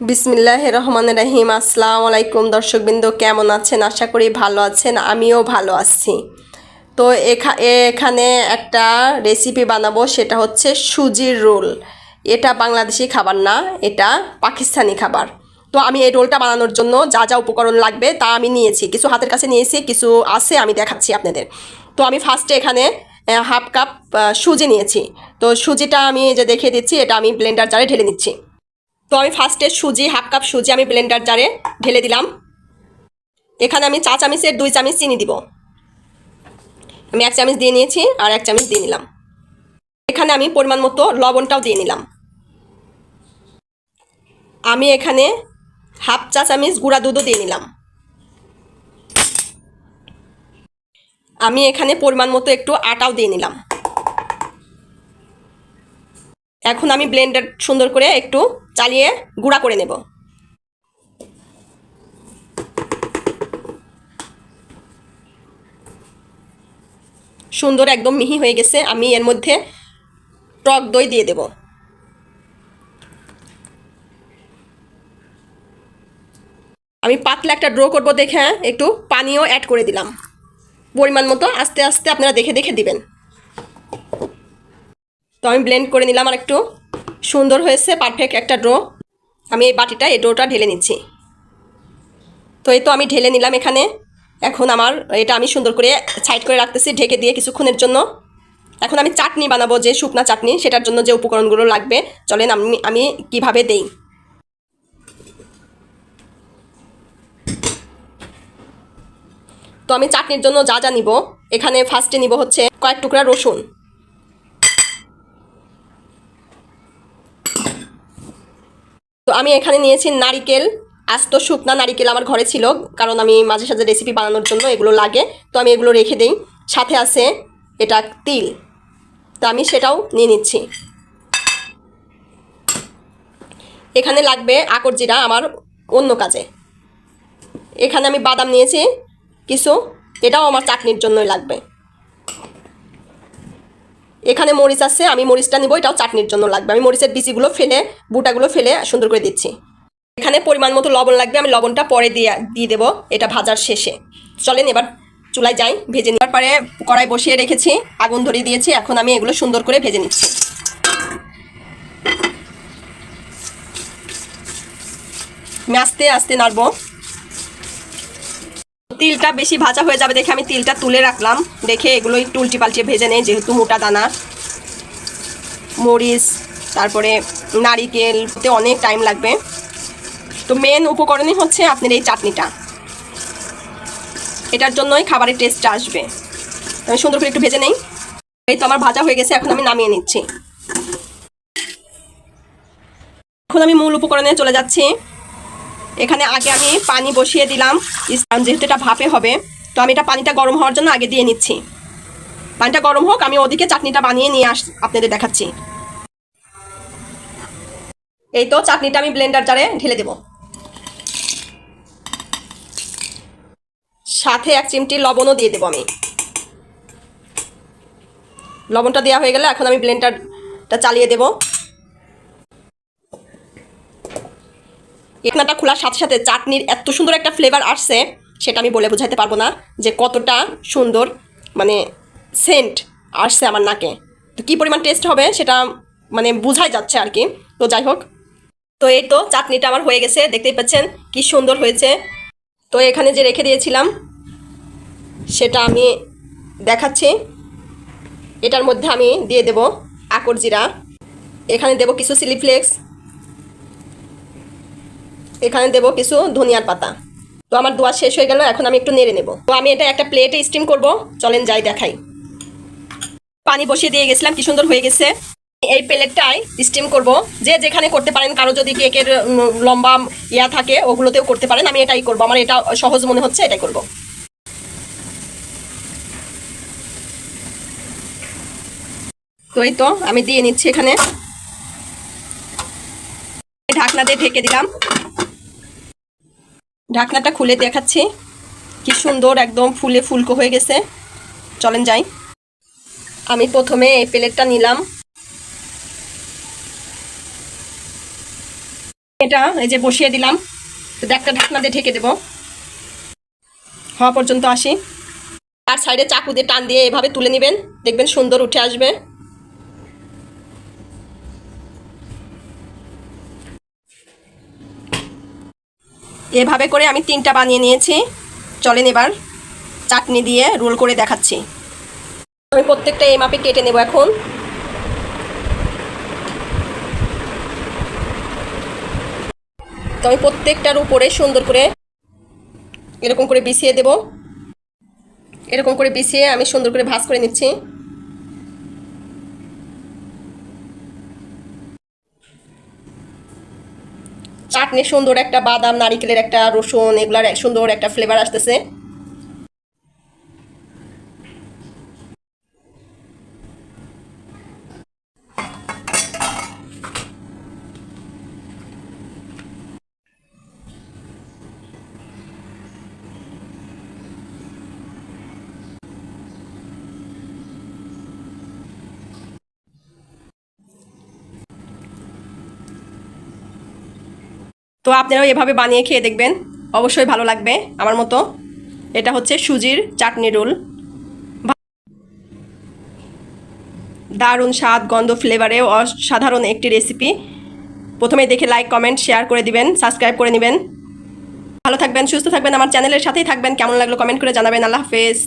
বিসমিল্লাহ রহমান রাহিম। আসসালামু আলাইকুম দর্শকবৃন্দ, কেমন আছেন? আশা করি ভালো আছেন, আমিও ভালো আছি। তো এখা- এখানে একটা রেসিপি বানাবো, সেটা হচ্ছে সুজির রোল। এটা বাংলাদেশি খাবার না, এটা পাকিস্তানি খাবার। তো আমি এই রোলটা বানানোর জন্য যা যা উপকরণ লাগবে তা আমি নিয়েছি। কিছু হাতের কাছে নিয়েছি, কিছু আছে, আমি দেখাচ্ছি আপনাদের। তো আমি ফার্স্টে এখানে হাফ কাপ সুজি নিয়েছি। তো সুজিটা আমি যে দেখিয়ে দিচ্ছি, এটা আমি ব্লেন্ডার জারে ঢেলে নিচ্ছি। তো আমি ফার্স্টে সুজি হাফ কাপ সুজি আমি ব্লেন্ডার জারে ঢেলে দিলাম। এখানে আমি চা চামচের দুই চামিচ চিনি দিব। আমি এক চামিচ দিয়ে নিয়েছি আর এক চামিচ দিয়ে নিলাম। এখানে আমি পরিমাণ মতো লবণটাও দিয়ে নিলাম। আমি এখানে হাফ চা চামচ গুঁড়া দুধও দিয়ে নিলাম। আমি এখানে পরিমাণ মতো একটু আটাও দিয়ে নিলাম। এখন আমি ব্লেন্ডার সুন্দর করে একটু চালিয়ে গুঁড়া করে নেব। সুন্দর একদম মিহি হয়ে গেছে, আমি এর মধ্যে টক দই দিয়ে দেব। আমি পাতলা একটা ড্র করব দেখে একটু পানিও অ্যাড করে দিলাম। পরিমাণ মতো আস্তে আস্তে আপনারা দেখে দেখে দিবেন। তো আমি ব্লেন্ড করে নিলাম আর একটু। সুন্দর হয়েছে পারফেক্ট একটা ড্রো আমি এই বাটিটা এই ড্রোটা ঢেলে নিচ্ছি। তো এই তো আমি ঢেলে নিলাম এখানে। এখন আমার এটা আমি সুন্দর করে সাইড করে রাখতেছি, ঢেকে দিয়ে কিছুক্ষণের জন্য। এখন আমি চাটনি বানাবো, যে শুকনা চাটনি, সেটার জন্য যে উপকরণগুলো লাগবে। চলেন আমি আমি কীভাবে দেই। তো আমি চাটনির জন্য যা যা নিব, এখানে ফার্স্টে নিব হচ্ছে কয়েক টুকরা রসুন। আমি এখানে নিয়েছি নারিকেল। আস্ত শুকনা নারিকেল আমার ঘরে ছিল, কারণ আমি মাঝে সাঝে রেসিপি বানানোর জন্য এগুলো লাগে। তো আমি এগুলো রেখে দিই। সাথে আছে এটা তিল। তো আমি সেটাও নিয়ে নিচ্ছি। এখানে লাগবে আকর জিরা আমার অন্য কাজে। এখানে আমি বাদাম নিয়েছি, কিছু। এটাও আমার চাটনির জন্যই লাগবে। এখানে মরিচ আছে, আমি মরিচটা নিব, এটাও চাটনির জন্য লাগবে। আমি মরিচের বিচিগুলো ফেলে, বুটাগুলো ফেলে সুন্দর করে দিচ্ছি। এখানে পরিমাণ মতো লবণ লাগবে, আমি লবণটা পরে দিয়ে দিয়ে দেবো, এটা ভাজার শেষে। চলেন এবার চুলায় যাই, ভেজে নেওয়ার পরে কড়াই বসিয়ে রেখেছি, আগুন ধরিয়ে দিয়েছি, এখন আমি এগুলো সুন্দর করে ভেজে নিচ্ছি। আমি আস্তে আস্তে নাড়বো। তিলটা বেশি ভাজা হয়ে যাবে দেখে আমি তিলটা তুলে রাখলাম। দেখে এগুলো একটু উল্টি পাল্টিয়ে ভেজে নেই, যেহেতু মোটা দানা। মরিচ, তারপরে নারিকেলতে অনেক টাইম লাগবে। তো মেন উপকরণই হচ্ছে আপনার এই চাটনিটা। এটার জন্যই খাবারের টেস্টটা আসবে। আমি সুন্দর করে একটু ভেজে নেই। এই তো আমার ভাজা হয়ে গেছে, এখন আমি নামিয়ে নিচ্ছি। এখন আমি মূল উপকরণে চলে যাচ্ছি। এখানে আগে আমি পানি বসিয়ে দিলাম। যেহেতু এটা ভাপে হবে, তো আমি এটা পানিটা গরম হওয়ার জন্য আগে দিয়ে নিচ্ছি। পানিটা গরম হোক, আমি ওদিকে চাটনিটা বানিয়ে নিয়ে আস আপনাদের দেখাচ্ছি। এই তো চাটনিটা আমি ব্লেন্ডার জারে ঢেলে দেব। সাথে এক চিমটি লবণও দিয়ে দেবো আমি। লবণটা দেওয়া হয়ে গেলে এখন আমি ব্লেন্ডারটা চালিয়ে দেবো। এখানটা খোলার সাথে সাথে চাটনির এত সুন্দর একটা ফ্লেভার আসছে, সেটা আমি বলে বোঝাতে পারব না যে কতটা সুন্দর মানে সেন্ট আসছে আমার নাকে। তো কী পরিমাণ টেস্ট হবে সেটা মানে বোঝাই যাচ্ছে আর কি। তো যাই হোক, তো এই তো চাটনিটা আমার হয়ে গেছে, দেখতেই পাচ্ছেন কি সুন্দর হয়েছে। তো এখানে যে রেখে দিয়েছিলাম, সেটা আমি দেখাচ্ছি। এটার মধ্যে আমি দিয়ে দেব আকর জিরা। এখানে দেব কিছু চিলি ফ্লেক্স এখানে দেবো কিছু ধনিয়ার পাতা। তো আমার দোয়া শেষ হয়ে গেল, এখন আমি একটু নেড়ে নেব। তো আমি এটা একটা প্লেটে স্টিম করব, চলেন যাই দেখাই। পানি বসিয়ে দিয়ে গেছিলাম, কি সুন্দর হয়ে গেছে। এই প্লেটটাই স্টিম করব, যে যেখানে করতে পারেন, কারও যদি কেকের লম্বা ইয়া থাকে, ওগুলোতেও করতে পারেন, আমি এটাই করব। আমার এটা সহজ মনে হচ্ছে, এটাই করব। তো এই তো, আমি দিয়ে নিচ্ছি এখানে। ঢাকনা দিয়ে ঢেকে দিলাম। ঢাকনাটা খুলে দেখাচ্ছি। কি সুন্দর একদম ফুলে ফুলকো হয়ে গেছে। চলেন যাই। আমি প্রথমে এই প্লেটটা নিলাম। এটা এই যে বসিয়ে দিলাম। তো একটা ঢাকনা দিয়ে ঢেকে দেবো। হওয়া পর্যন্ত আসি। আর সাইডে চাকু দিয়ে টান দিয়ে এভাবে তুলে নেবেন। দেখবেন সুন্দর উঠে আসবে। এভাবে করে আমি তিনটা বানিয়ে নিয়েছি। চলেন এবার চাটনি দিয়ে রোল করে দেখাচ্ছি। আমি প্রত্যেকটা এই মাপে কেটে নেব এখন। তো আমি প্রত্যেকটার উপরে সুন্দর করে এরকম করে বিছিয়ে দেব। এরকম করে বিছিয়ে আমি সুন্দর করে ভাজ করে নিচ্ছি। চাটনি সুন্দর একটা বাদাম নারিকেলের একটা রসুন এগুলার সুন্দর একটা ফ্লেভার আসতেছে। তো আপনারাও এভাবে বানিয়ে খেয়ে দেখবেন। অবশ্যই ভালো লাগবে আমার মতো। এটা হচ্ছে সুজির চাটনি রোল। দারুণ স্বাদ, গন্ধ ফ্লেভারে অসাধারণ একটি রেসিপি প্রথমে দেখে লাইক কমেন্ট শেয়ার করে দিবেন সাবস্ক্রাইব করে নেবেন। ভালো থাকবেন, সুস্থ থাকবেন, আমার চ্যানেলের সাথেই থাকবেন। কেমন লাগল কমেন্ট করে জানাবেন। আল্লাহ হাফেজ।